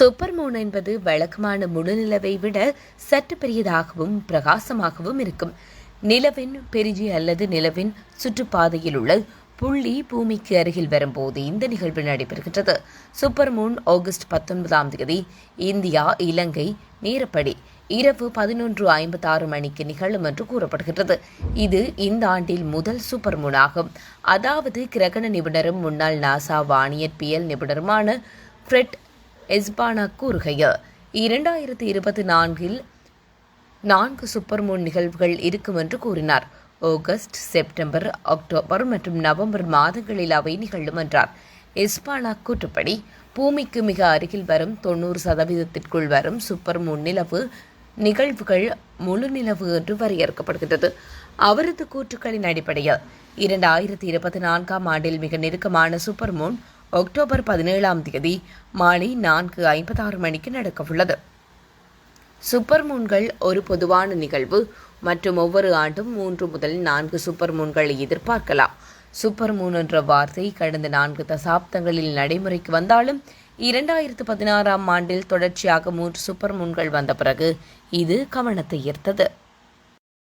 Super Moon என்பது வழக்கமான முழு நிலவை விட சற்று பெரியதாகவும் பிரகாசமாகவும் இருக்கும். நிலவின் பெருஜி அல்லது நிலவின் சுற்றுப்பாதையில் உள்ள புள்ளி பூமிக்கு அருகில் வரும்போது இந்த நிகழ்வு நடைபெறுகின்றது. சூப்பர் மூன் ஆகஸ்ட் பத்தொன்பதாம் தேதி இந்தியா இலங்கை நேரப்படி இரவு பதினொன்று ஐம்பத்தாறு மணிக்கு நிகழும் என்று கூறப்படுகின்றது. இது இந்த ஆண்டில் முதல் சூப்பர் மூன் ஆகும். அதாவது கிரகண நிபுணரும் முன்னாள் நாசா வானியற்பியல் நிபுணருமான ஃப்ரெட் எஸ்பானா கூறுகையில் இரண்டாயிரத்தி இருபத்தி நான்கில் நான்கு சூப்பர் மூன் நிகழ்வுகள் இருக்கும் என்று கூறினார். ஆகஸ்ட் செப்டம்பர் அக்டோபர் மற்றும் நவம்பர் மாதங்களில் அவை நிகழும் என்றார். எஸ்பானா கூற்றுப்படி பூமிக்கு மிக அருகில் வரும் தொண்ணூறு சதவீதத்திற்குள் வரும் சூப்பர் மூன் நிலவு நிகழ்வுகள் முழு நிலவு என்று வரையறுக்கப்படுகின்றது. அவரது கூற்றுக்களின் அடிப்படையில் இரண்டாயிரத்தி இருபத்தி நான்காம் ஆண்டில் மிக நெருக்கமான சூப்பர் மூன் அக்டோபர் பதினேழாம் தேதி மாலை நான்கு ஐம்பத்தாறு மணிக்கு நடக்கவுள்ளது. சூப்பர் மூன்கள் ஒரு பொதுவான நிகழ்வு. மற்றும் ஒவ்வொரு ஆண்டும் மூன்று முதல் நான்கு சூப்பர் மூன்களை எதிர்பார்க்கலாம். சூப்பர் மூன் என்ற வார்த்தை கடந்த நான்கு தசாப்தங்களில் நடைமுறைக்கு வந்தாலும் இரண்டாயிரத்து பதினாறாம் ஆண்டில் தொடர்ச்சியாக மூன்று சூப்பர் மூன்கள் வந்த பிறகு இது கவனத்தை ஈர்த்தது.